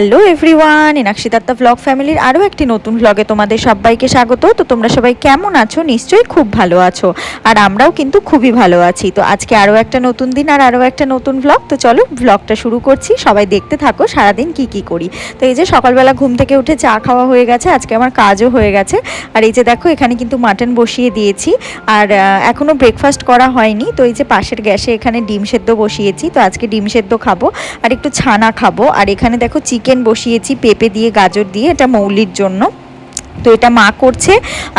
Hello everyone এনাক্ষিদাত্তা blog ফ্যামিলির আরও একটি নতুন ব্লগে তোমাদের সবাইকে স্বাগত। তো তোমরা সবাই কেমন আছো? নিশ্চয়ই খুব ভালো আছো। আর আমরাও কিন্তু খুবই ভালো আছি। তো আজকে আরও একটা নতুন দিন আর আরও একটা নতুন ব্লগ তো চলো ব্লগটা শুরু করছি। সবাই দেখতে থাকো, সারাদিন কি কি করি। তো এই যে সকালবেলা ঘুম থেকে উঠে চা খাওয়া হয়ে গেছে, আজকে আমার কাজও হয়ে গেছে। আর এই যে দেখো, এখানে কিন্তু মাটন বসিয়ে দিয়েছি। আর এখনও ব্রেকফাস্ট করা হয়নি। তো এই যে পাশের গ্যাসে এখানে ডিম সেদ্ধ বসিয়েছি। তো আজকে ডিম সেদ্ধ খাব। আর একটু ছানা খাব। আর এখানে দেখো চিকেন বসিয়েছি পেঁপে দিয়ে গাজর দিয়ে এটা মৌলির জন্য। তো এটা মা করছে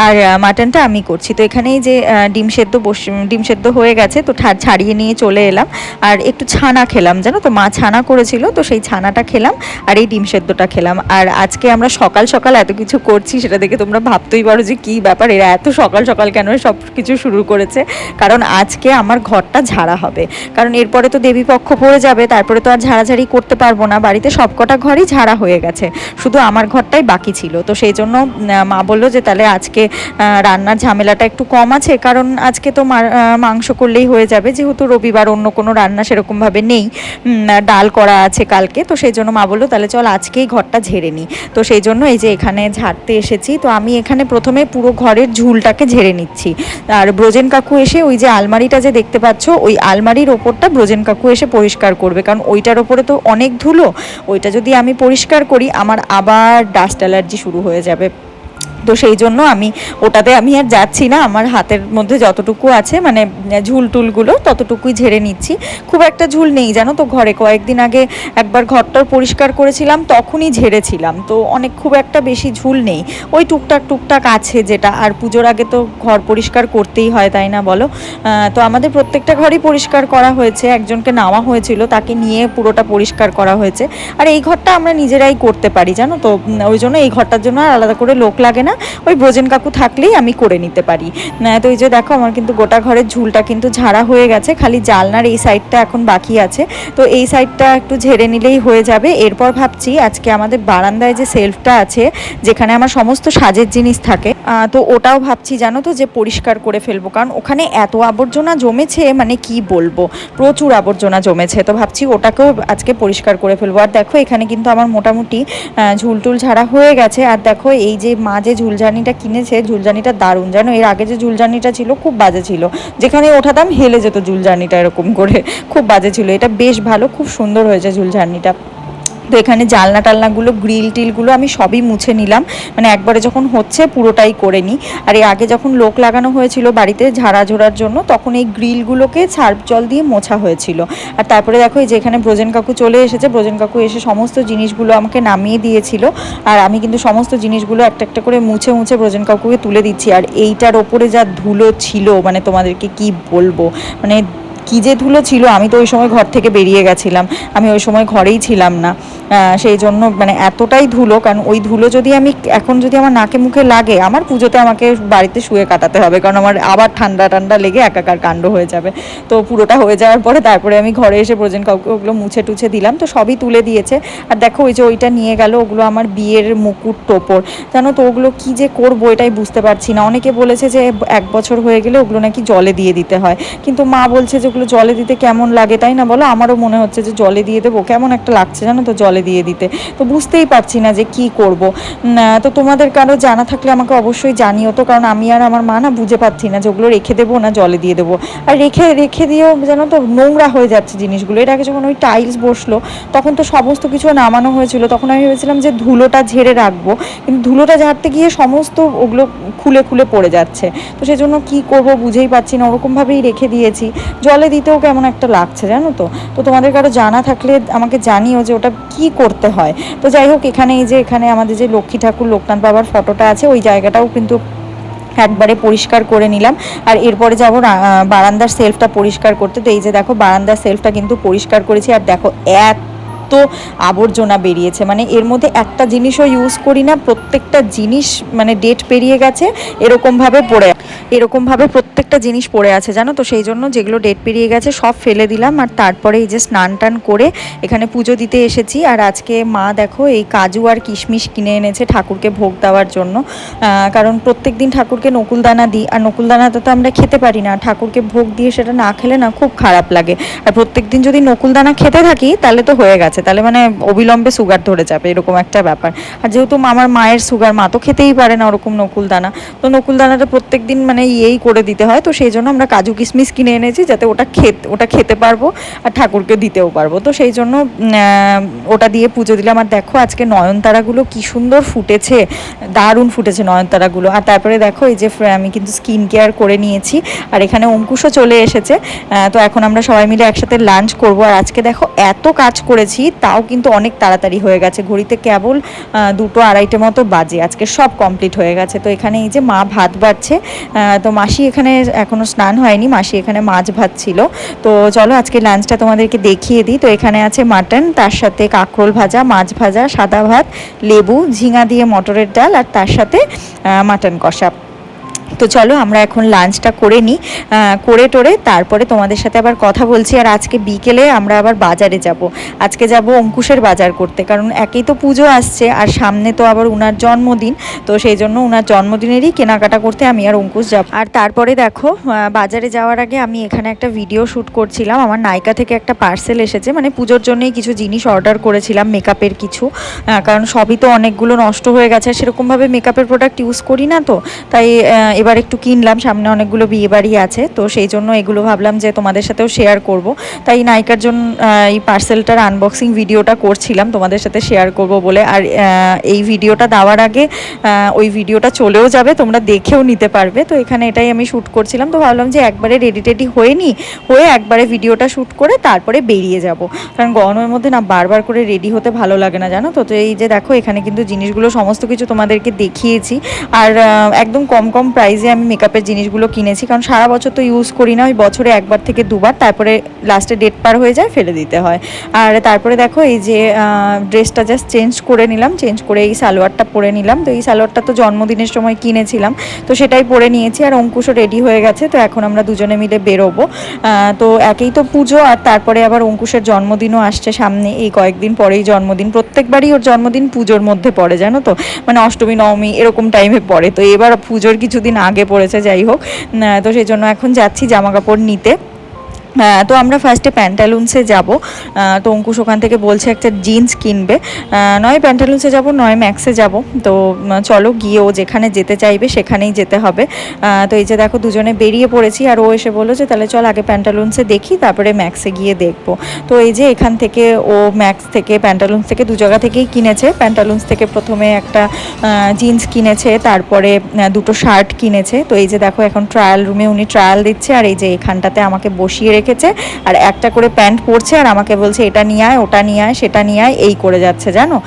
আর মাটনটা আমি করছি। তো এখানেই যে ডিম সেদ্ধ বস, ডিম সেদ্ধ হয়ে গেছে, তো ছাড়িয়ে নিয়ে চলে এলাম। আর একটু ছানা খেলাম, জানো তো? মা ছানা করেছিল, তো সেই ছানাটা খেলাম আর এই ডিম সেদ্ধটা খেলাম। আর আজকে আমরা সকাল সকাল এত কিছু করছি, সেটা দেখে তোমরা ভাবতেই পারো যে কী ব্যাপার, এরা এত সকাল সকাল কেন সব কিছু শুরু করেছে? কারণ আজকে আমার ঘরটা ঝাড়া হবে। কারণ এরপরে তো দেবী পক্ষ পড়ে যাবে, তারপরে তো আর ঝাড়াঝাড়ি করতে পারব না। বাড়িতে সবকটা ঘরই ঝাড়া হয়ে গেছে। শুধু আমার ঘরটাই বাকি ছিল। তো সেই জন্য মা বলল যে তাহলে আজকে রান্নার ঝামেলাটা একটু কম আছে, কারণ আজকে তো মাংস করলেই হয়ে যাবে, যেহেতু রবিবার অন্য কোনো রান্না সেরকমভাবে নেই ডাল করা আছে কালকে, তো সেই জন্য মা বলল তাহলে চল আজকেই ঘরটা ঝেড়ে নিই। তো সেই জন্য এই যে এখানে ঝাড়তে এসেছি, তো আমি এখানে প্রথমে পুরো ঘরের ঝুলটাকে ঝেড়ে নিচ্ছি। আর ব্রজেন কাকু এসে ওই যে আলমারিটা যে দেখতে পাচ্ছ, ওই আলমারির ওপরটা ব্রজেন কাকু এসে পরিষ্কার করবে, কারণ ওইটার ওপরে তো অনেক ধুলো, ওইটা যদি আমি পরিষ্কার করি, আমার আবার ডাস্ট অ্যালার্জি শুরু হয়ে যাবে। তো সেই জন্য আমি, ওটাতে আমি আর যাচ্ছি না। আমার হাতের মধ্যে যতটুকু আছে মানে ঝুল টুলগুলো ততটুকুই ঝেড়ে নিচ্ছি। খুব একটা ঝুল নেই, জানো তো, ঘরে কয়েকদিন আগে একবার ঘরটার পরিষ্কার করেছিলাম, তখনই ঝেড়েছিলাম। তো অনেক খুব একটা বেশি ঝুল নেই। ওই টুকটাক টুকটাক আছে যেটা, আর পুজোর আগে তো ঘর পরিষ্কার করতেই হয়, তাই না বলো? তো আমাদের প্রত্যেকটা ঘরই পরিষ্কার করা হয়েছে। একজনকে নেওয়া হয়েছিল, তাকে নিয়ে পুরোটা পরিষ্কার করা হয়েছে। আর এই ঘরটা আমরা নিজেরাই করতে পারি, জানো তো? ওই জন্য এই ঘরটার জন্য আর আলাদা করে লোক লাগে না। ওই ব্রজেন কাকু থাকলেই আমি করে নিতে পারি। তো এই যে দেখো আমার কিন্তু গোটা ঘরের ঝুলটা কিন্তু ঝাড়া হয়ে গেছে, খালি জালনার এই সাইডটা এখন বাকি আছে। তো এই সাইডটা একটু ঝেড়ে নিলেই হয়ে যাবে। এরপর ভাবছি আজকে আমাদের বারান্দায় যে সেলফটা আছে, যেখানে আমার সমস্ত সাজের জিনিস থাকে তো ওটাও ভাবছি জানো তো যে পরিষ্কার করে ফেলব, কারণ ওখানে এত আবর্জনা জমেছে মানে কি বলব? প্রচুর আবর্জনা জমেছে, তো ভাবছি ওটাকেও আজকে পরিষ্কার করে ফেলব। আর দেখো এখানে কিন্তু আমার মোটামুটি ঝুলটুল ঝাড়া হয়ে গেছে। আর দেখো এই যে মা যে ঝুলঝানিটা কিনেছে, ঝুলঝানিটা দারুণ। জানো, এর আগে যে ঝুলঝানিটা ছিল খুব বাজে ছিল। যেখানে ওঠাতাম হেলে যেত ঝুলঝানিটা এরকম করে। খুব বাজে ছিল। এটা বেশ ভালো, খুব সুন্দর হয়েছে ঝুলঝানিটা। তো এখানে জালনা টালনাগুলো, গ্রিল টিলগুলো আমি সবই মুছে নিলাম। মানে একবারে যখন হচ্ছে পুরোটাই করে নিই। আর এই আগে যখন লোক লাগানো হয়েছিল বাড়িতে ঝাড়া ঝোড়ার জন্য, তখন এই গ্রিলগুলোকে সার্ফ জল দিয়ে মোছা হয়েছিল। আর তারপরে দেখো এই যে এখানে ব্রজেন কাকু চলে এসেছে। ব্রজেন কাকু এসে সমস্ত জিনিসগুলো আমাকে নামিয়ে দিয়েছিল। আর আমি কিন্তু সমস্ত জিনিসগুলো একটা একটা করে মুছে মুছে ব্রজেন কাকুকে তুলে দিচ্ছি। আর এইটার ওপরে যা ধুলো ছিল মানে তোমাদেরকে কি বলব? মানে কি যে ধুলো ছিল, আমি তো ওই সময় ঘর থেকে বেরিয়ে গেছিলাম। আমি ওই সময় ঘরেই ছিলাম না। সেই জন্য মানে এতটাই ধুলো, কারণ ওই ধুলো যদি আমি এখন যদি আমার নাকে মুখে লাগে, আমার পুজোতে আমাকে বাড়িতে শুয়ে কাটাতে হবে, কারণ আমার আবার ঠান্ডা ঠান্ডা লেগে একাকার কাণ্ড হয়ে যাবে। তো পুরোটা হয়ে যাওয়ার পরে তারপরে আমি ঘরে এসে প্রয়োজন কাউকে ওগুলো মুছে টুছে দিলাম, তো সবই তুলে দিয়েছে। আর দেখো ওই যে ওইটা নিয়ে গেল, ওগুলো আমার বিয়ের মুকুট টোপর। জানো তো ওগুলো কি যে করব এটাই বুঝতে পারছি না। অনেকে বলেছে যে এক বছর হয়ে গেলে ওগুলো নাকি জলে দিয়ে দিতে হয়। কিন্তু মা বলছে যে ওগুলো জলে দিতে কেমন লাগে, তাই না বলো? আমারও মনে হচ্ছে যে জলে দিয়ে দেবো। কেমন একটা লাগছে জানো তো জলে দিয়ে দিতে। তো বুঝতেই পারছি না যে কি করব। তো তোমাদের কারও জানা থাকলে আমাকে অবশ্যই জানিও তো, কারণ আমি আর আমার মা না বুঝে পাচ্ছি না যে ওগুলো রেখে দেবো না জলে দিয়ে দেবো। আর রেখে রেখে দিয়েও জানো তো নোংরা হয়ে যাচ্ছে জিনিসগুলো। এর আগে যখন ওই টাইলস বসল, তখন তো সমস্ত কিছু নামানো হয়েছিল। তখন আমি ভেবেছিলাম যে ধুলোটা ঝেড়ে রাখব। কিন্তু ধুলোটা ঝাড়তে গিয়ে সমস্ত ওগুলো খুলে খুলে পড়ে যাচ্ছে। তো সেজন্য কি করব বুঝেই পাচ্ছি না। ওরকমভাবেই রেখে দিয়েছি। জলে দিতেও কেমন একটা লাগছে, জানো তো? তো তোমাদের কারও জানা থাকলে আমাকে জানিও যে ওটা কি করতে হয়। তো যাই হোক, এখানে এই যে এখানে আমাদের যে লক্ষ্মী ঠাকুর, লোকনাথ বাবার ফটোটা আছে, ওই জায়গাটাও কিন্তু একবারে পরিষ্কার করে নিলাম। আর এরপরে যাব বারান্দার সেলফটা পরিষ্কার করতে। তো এই যে দেখো, বারান্দার সেলফটা কিন্তু পরিষ্কার করেছি। আর দেখো, এত আবর্জনা বেরিয়েছে। মানে এর মধ্যে একটা জিনিসও ইউজ করি না, প্রত্যেকটা জিনিস মানে ডেট পেরিয়ে গেছে, এরকমভাবে পড়ে এরকমভাবে প্রত্যেকটা জিনিস পড়ে আছে, জানো তো? সেই জন্য যেগুলো ডেট পেরিয়ে গেছে সব ফেলে দিলাম। আর তারপরে এই যে স্নান টান করে এখানে পুজো দিতে এসেছি। আর আজকে মা দেখো, এই কাজু আর কিশমিশ কিনে এনেছে ঠাকুরকে ভোগ দেওয়ার জন্য। কারণ প্রত্যেক দিন ঠাকুরকে নকুলদানা দিই। আর নকুলদানাটা তো আমরা খেতে পারি না। ঠাকুরকে ভোগ দিয়ে সেটা না খেলে না খুব খারাপ লাগে। আর প্রত্যেক দিন যদি নকুলদানা খেতে থাকি, তাহলে তো হয়ে গেছে। তাহলে মানে অবিলম্বে সুগার ধরে যাবে, এরকম একটা ব্যাপার। আর যেহেতু আমার মায়ের সুগার মা তো খেতেই পারে না ওরকম নকুল দানা তো নকুলদানাটা প্রত্যেক দিন মানে ইয়েই করে দিতে হয়, তো সেই জন্য আমরা কাজু কিশমিশ কিনে এনেছি যাতে ওটা খেতে ওটা খেতে পারব আর ঠাকুরকে দিতেও পারব। তো সেই জন্য ওটা দিয়ে পুজো দিলাম। আর দেখো আজকে নয়নতারাগুলো কি সুন্দর ফুটেছে, দারুণ ফুটেছে নয়নতারাগুলো। আর তারপরে দেখো এই যে আমি কিন্তু স্কিন কেয়ার করে নিয়েছি, আর এখানে অঙ্কুশও চলে এসেছে। তো এখন আমরা সবাই মিলে একসাথে লাঞ্চ করব। আর আজকে দেখো এত কাজ করেছি তাও কিন্তু অনেক তাড়াতাড়ি হয়ে গেছে। ঘড়িতে কেবল দুটো আড়াইটে মতো বাজে। আজকে সব কমপ্লিট হয়ে গেছে। তো এখানে এই যে মা ভাত বাড়ছে তো মাসি এখানে এখনও স্নান হয়নি। মাসি এখানে মাছ ভাত ছিল তো চলো আজকে লাঞ্চটা তোমাদেরকে দেখিয়ে দিই। তো এখানে আছে মাটন তার সাথে কাঁকরোল ভাজা, মাছ ভাজা, সাদা ভাত, লেবু, ঝিঙা দিয়ে মটরের ডাল, আর তার সাথে মাটন কষা। তো চলো আমরা এখন লাঞ্চটা করে নিই। করে টোরে তারপরে তোমাদের সাথে আবার কথা বলছি। আর আজকে বিকেলে আমরা আবার বাজারে যাব। আজকে যাব অঙ্কুশের বাজার করতে। কারণ একেই তো পুজো আসছে। আর সামনে তো আবার উনার জন্মদিন। তো সেই জন্য উনার জন্মদিনেরই কেনাকাটা করতে আমি আর অঙ্কুশ যাব। আর তারপরে দেখো বাজারে যাওয়ার আগে আমি এখানে একটা ভিডিও শ্যুট করছিলাম। আমার নায়িকা থেকে একটা পার্সেল এসেছে। মানে পুজোর জন্যই কিছু জিনিস অর্ডার করেছিলাম, মেকআপের কিছু। কারণ সবই তো অনেকগুলো নষ্ট হয়ে গেছে। সেরকমভাবে মেকআপের প্রোডাক্ট ইউজ করি না তো। তাই এবার একটু কিনলাম, সামনে অনেকগুলো বিয়ে বাড়ি আছে, তো সেই জন্য এগুলো ভাবলাম যে তোমাদের সাথেও শেয়ার করব। তাই নায়িকার জন্য এই পার্সেলটার আনবক্সিং ভিডিওটা করছিলাম, তোমাদের সাথে শেয়ার করব বলে। আর এই ভিডিওটা দেওয়ার আগে ওই ভিডিওটা চলেও যাবে, তোমরা দেখেও নিতে পারবে। তো এখানে এটাই আমি শ্যুট করছিলাম, তো ভাবলাম যে একবারে রেডি টেডি হয়ে নি, হয়ে একবারে ভিডিওটা শ্যুট করে তারপরে বেরিয়ে যাব। কারণ গরমের মধ্যে না বারবার করে রেডি হতে ভালো লাগে না, জানো তো? তো এই যে দেখো, এখানে কিন্তু জিনিসগুলো, সমস্ত কিছু তোমাদেরকে দেখিয়েছি। আর একদম কম কম প্রাইসে আমি মেকআপের জিনিসগুলো কিনেছি, কারণ সারা বছর তো ইউজ করি না, ওই বছরে একবার থেকে দুবার, তারপরে লাস্টে ডেট পার হয়ে যায়, ফেলে দিতে হয়। আর তারপরে দেখো, এই যে ড্রেসটা জাস্ট চেঞ্জ করে নিলাম চেঞ্জ করে এই সালোয়ারটা পরে নিলাম। তো এই সালোয়ারটা তো জন্মদিনের সময় কিনেছিলাম, তো সেটাই পরে নিয়েছি, আর অঙ্কুশও রেডি হয়ে গেছে, তো এখন আমরা দুজনে মিলে বেরোবো। তো একেই তো পুজো, আর তারপরে আবার অঙ্কুশের জন্মদিনও আসছে সামনে, এই কয়েকদিন পরেই জন্মদিন, প্রত্যেকবারই ওর জন্মদিন পুজোর মধ্যে পড়ে, জানো তো? মানে অষ্টমী, নবমী, এরকম টাইমে পড়ে, তো এবার পুজোর কিছুদিন আগে পড়েছে যাই হোক। তো সেই জন্য এখন যাচ্ছি জামা কাপড় নিতে। তো আমরা ফার্স্টে প্যান্টালুন্সে যাব। তো অঙ্কুশ ওখান থেকে বলছে একটা জিন্স কিনবে। নয় প্যান্টালুন্সে যাব, নয় ম্যাক্সে যাব। তো চলো গিয়ে ও যেখানে যেতে চাইবে সেখানেই যেতে হবে। তো এই যে দেখো দুজনে বেরিয়ে পড়েছি আর ও এসে বলল যে, তাহলে চল আগে প্যান্টালুন্সে দেখি, তারপরে ম্যাক্সে গিয়ে দেখব। তো এই যে এখান থেকে ও ম্যাক্স থেকে প্যান্টালুন্স থেকে দু জায়গা থেকেই কিনেছে। প্যান্টালুন্স থেকে প্রথমে একটা জিন্স কিনেছে, তারপরে দুটো শার্ট কিনেছে। তো এই যে দেখো এখন ট্রায়াল রুমে উনি ট্রায়াল দিচ্ছে আর এই যে এখানটাতে আমাকে বসিয়ে রেখেছে আর একটা করে প্যান্ট পরছে আর আমাকে বলছে, এটা নিয়ে আয়, ওটা নিয়ে আয়, সেটা নিয়ে আয়, এই করে যাচ্ছে, জানো?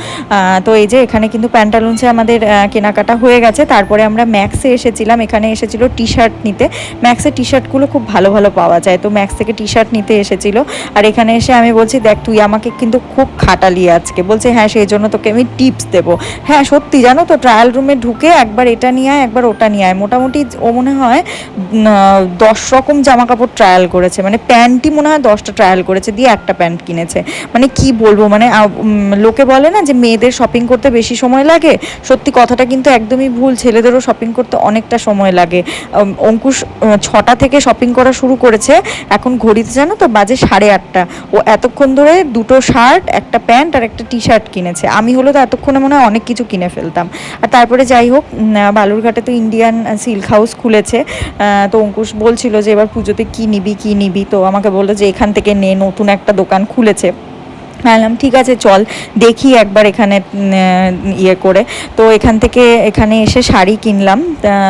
তো এই যে এখানে কিন্তু প্যান্টালুন্সে আমাদের কেনাকাটা হয়ে গেছে। তারপরে আমরা ম্যাক্সে এসেছিলাম, এখানে এসেছিল টি শার্ট নিতে ম্যাক্সে টি শার্টগুলো খুব ভালো ভালো পাওয়া যায়, তো ম্যাক্স থেকে টি শার্ট নিতে এসেছিল। আর এখানে এসে আমি বলছি, দেখ, তুই আমাকে কিন্তু খুব খাটালি আজকে। বলছে হ্যাঁ সেই জন্য তোকে আমি টিপস দেবো। হ্যাঁ সত্যি, জানো তো ট্রায়াল রুমে ঢুকে একবার এটা নিয়ে আয়, একবার ওটা নিয়ে আয়। মোটামুটি ও মনে হয় দশ রকম জামা কাপড় ট্রায়াল করেছে। মানে প্যান্টই মনে হয় দশটা ট্রায়াল করেছে, দিয়ে একটা প্যান্ট কিনেছে। মানে কি বলব মানে লোকে বলে না যে মেয়েদের শপিং করতে বেশি সময় লাগে? সত্যি কথাটা কিন্তু একদমই ভুল, ছেলেদেরও শপিং করতে অনেকটা সময় লাগে। অঙ্কুশ ছটা থেকে শপিং করা শুরু করেছে, এখন ঘড়িতে জানো তো বাজে সাড়ে আটটা। ও এতক্ষণ ধরে দুটো শার্ট একটা প্যান্ট আর একটা টি শার্ট কিনেছে। আমি হলো তো এতক্ষণে মনে হয় অনেক কিছু কিনে ফেলতাম। আর তারপরে যাই হোক বালুরঘাটে তো ইন্ডিয়ান সিল্ক হাউস খুলেছে। তো অঙ্কুশ বলছিল যে এবার পুজোতে কী নিবি কী নিবি? তো আমাকে বলল যে এখান থেকে নে নতুন একটা দোকান খুলেছে। বললাম ঠিক আছে, চল, দেখি একবার এখানে ইয়ে করে। তো এখান থেকে, এখানে এসে শাড়ি কিনলাম।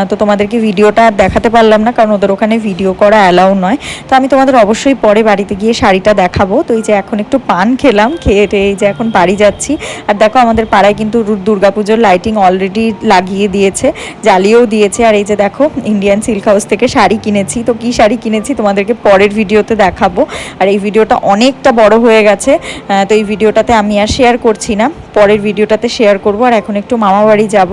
তো তোমাদেরকে ভিডিওটা দেখাতে পারলাম না, কারণ ওদের ওখানে ভিডিও করা অ্যালাউ নয়। তো আমি তোমাদের অবশ্যই পরে বাড়িতে গিয়ে শাড়িটা দেখাবো। তো এই যে এখন একটু পান খেলাম, খেয়ে এই যে এখন বাড়ি যাচ্ছি। আর দেখো আমাদের পাড়ায় কিন্তু দুর্গাপুজোর লাইটিং অলরেডি লাগিয়ে দিয়েছে, জ্বালিয়েও দিয়েছে। আর এই যে দেখো ইন্ডিয়ান সিল্ক হাউস থেকে শাড়ি কিনেছি। তো কি শাড়ি কিনেছি তোমাদেরকে পরের ভিডিওতে দেখাবো। আর এই ভিডিওটা অনেকটা বড় হয়ে গেছে। তো এই ভিডিওটাতে আমি আর শেয়ার করছি না। পরের ভিডিওটাতে শেয়ার করব। আর এখন একটু মামা বাড়ি যাব।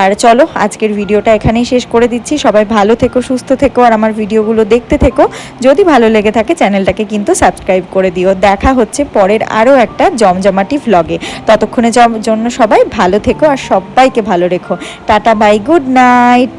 আর চলো, আজকের ভিডিওটা এখানেই শেষ করে দিচ্ছি। সবাই ভালো থেকো, সুস্থ থেকো, আর আমার ভিডিওগুলো দেখতে থেকো। যদি ভালো লেগে থাকে, চ্যানেলটাকে কিন্তু সাবস্ক্রাইব করে দিও। দেখা হচ্ছে পরের আরও একটা জমজমাটি ভ্লগে ততক্ষণে জন্য সবাই ভালো থেকো, আর সবাইকে ভালো রেখো। Tata bye good night